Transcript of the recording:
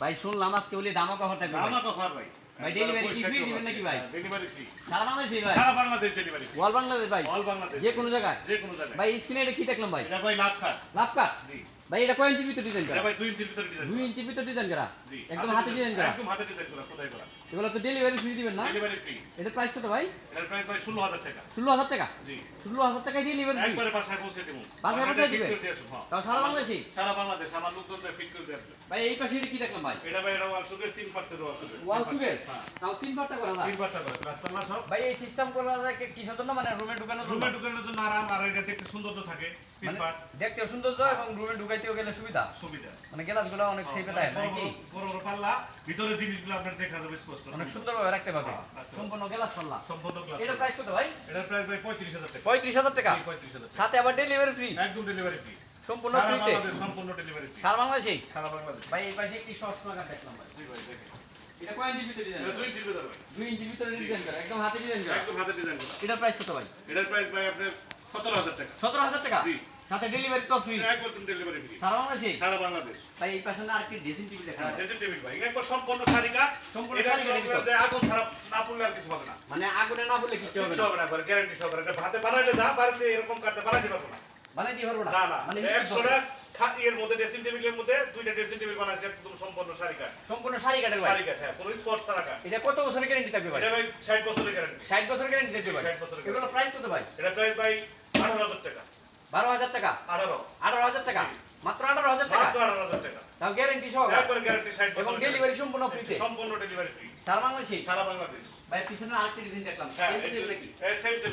ভাই শুনলাম আজকে বলি দামাকা হতে দামাকা ভাই। ভাই ভাই, delivery কি? free দিবেন নাকি ভাই? ডেলিভারি ফ্রি সারা বাংলাদেশে ভাই? সারা Bangladesh delivery free all Bangladesh ভাই? অল বাংলাদেশ যে কোনো জায়গায়? যে কোনো জায়গায়। ভাই স্ক্রিনে এটা কি দেখলাম ভাই? এটা ভাই লাখ খাট লাভ কাট জি। ভাই এটা কয় ইঞ্চি ভিতর ডিজাইন এটা করা ভাই দুই ইঞ্চির ভিতরে ডিজাইন দুই ইঞ্চির ভিতর ডিজাইন করা? জি। একদম হাতে ডিজাইন করা। একদম হাতে ডিজাইন করা কোথায় করা? এগুলো তো ডেলিভারি ফ্রি দিবেন না? ডেলিভারি ফ্রি এটার প্রাইস কত ভাই? এটার প্রাইস ভাই ষোলো হাজার টাকা। ষোলো হাজার টাকা? জি। ষোলো হাজার টাকায় ডেলিভারি ফ্রি একবারে বাসায় পৌঁছে দেবো। বাসায় পৌঁছে দিবে? তাও সারা বাংলাদেশে? সারা বাংলাদেশ আমার লোকজন ফিট করে দিয়ে ভাই এই পাশে এটা কি দেখলাম ভাই? এটা ভাই এটা ওয়াল সুগের তিন পার্টের ওয়াল সুগের ওয়াল সুগের তাও তিন পাটটা করা যায়? তিন পার্টটা করে রাস্তার সব? ভাই এই সিস্টেম করা যায় কি- কিসের জন্য? মানে রুমে ঢুকানোর রুমে ঢুকানোর জন্য আরাম আর এটা দেখতে সৌন্দর্য থাকে তিন পার্ট দেখতেও সৌন্দর্য এবং রুমে ঢুকাইতেও গেলে সুবিধা? সুবিধা। মানে গ্লাসগুলো অনেক সেফে থাকে নাকি? বড়- বড় বড় পাল্লা ভিতরে জিনিসগুলো আপনার দেখা যাবে স্পষ্ট। অনেক সুন্দরভাবে রাখতে পারবে। সম্পূর্ণ গ্লাস পাল্লা। সম্পূর্ণ গ্লাস এটা প্রাইস কত ভাই? এটার প্রাইস ভাই পঁয়ত্রিশ হাজার টাকা। পঁয়ত্রিশ হাজার টাকা? জি, পঁয়ত্রিশ হাজার টাকা। সাথে আবার ডেলিভারি ফ্রি একদম ডেলিভারি ফ্রি সম্পূর্ণ ফ্রিতে সম্পূর্ণ ডেলিভারি ফ্রি সারা বাংলাদেশে সারা বাংলাদেশ। ভাই এই পাশে একটি সস লাগান দেখলাম ভাই। জি ভাই দেখেন। এটা কয় ইঞ্চি ভিতরে ডিজাইন এটা দুই ইঞ্চির ভিতরে ভাই দুই ইঞ্চি ভিতরে ডিজাইন করা একদম হাতে ডিজাইন করা? একদম হাতে ডিজাইন করা। এটা প্রাইস কত ভাই? এটার প্রাইস ভাই আপনার সতেরো হাজার টাকা। সতেরো হাজার টাকা? জি। সাথে ডেলিভারি তো ফ্রি একবার তুমি ডেলিভারি ফ্রি সারা বাংলাদেশে? সারা বাংলাদেশ। ভাই এই পাশে না আরেকটি ড্রেসিং টেবিল দেখা যায় ড্রেসিং টেবিল ভাই। একবার সম্পূর্ণ শাড়িকা। সম্পূর্ণ এটা শাড়িকা আপনার দিতে যে আগুন না পড়লে আর কিছু হবে না। মানে আগুনে না বললে কিচ্ছু হবে না। হবে না একবার গ্যারান্টি সহকারে। এটা হাতে বানাইলে যা পারলে এরকম কাটতে বানাইতে পারব না। বানাই দিয়ে পারব না। না না মানে একশোটা খা- এর মধ্যে ড্রেসিং টেবিলের মধ্যে দুইটা ড্রেসিং টেবিল বানাইছে একদম সম্পূর্ণ ভাই। হ্যাঁ কোনো স্পট ছাড়া কাট এটা কত বছরের গ্যারান্টি থাকবে ভাই? এটা ভাই ষাট বছরের গ্যারান্টি 60 বছরের গ্যারান্টি থাকবে ভাই। 60 বছরের এগুলো প্রাইস কত ভাই? এটা প্রাইস ভাই আঠারো হাজার টাকা। বারো হাজার টাকা? আঠারো। আঠারো হাজার টাকা? মাত্র আঠারো হাজার টাকা? মাত্র আঠারো হাজার টাকা। তাও গ্যারান্টি সহ একবার গ্যারান্টি ষাট এবং ডেলিভারি সম্পূর্ণ ফ্রিতে সম্পূর্ণ ডেলিভারি ফ্রি সারা বাংলাদেশে? সারা বাংলাদেশ। ভাই পিছনে আরেকটি ডিজাইন দেখলাম। হ্যাঁ সেম সেম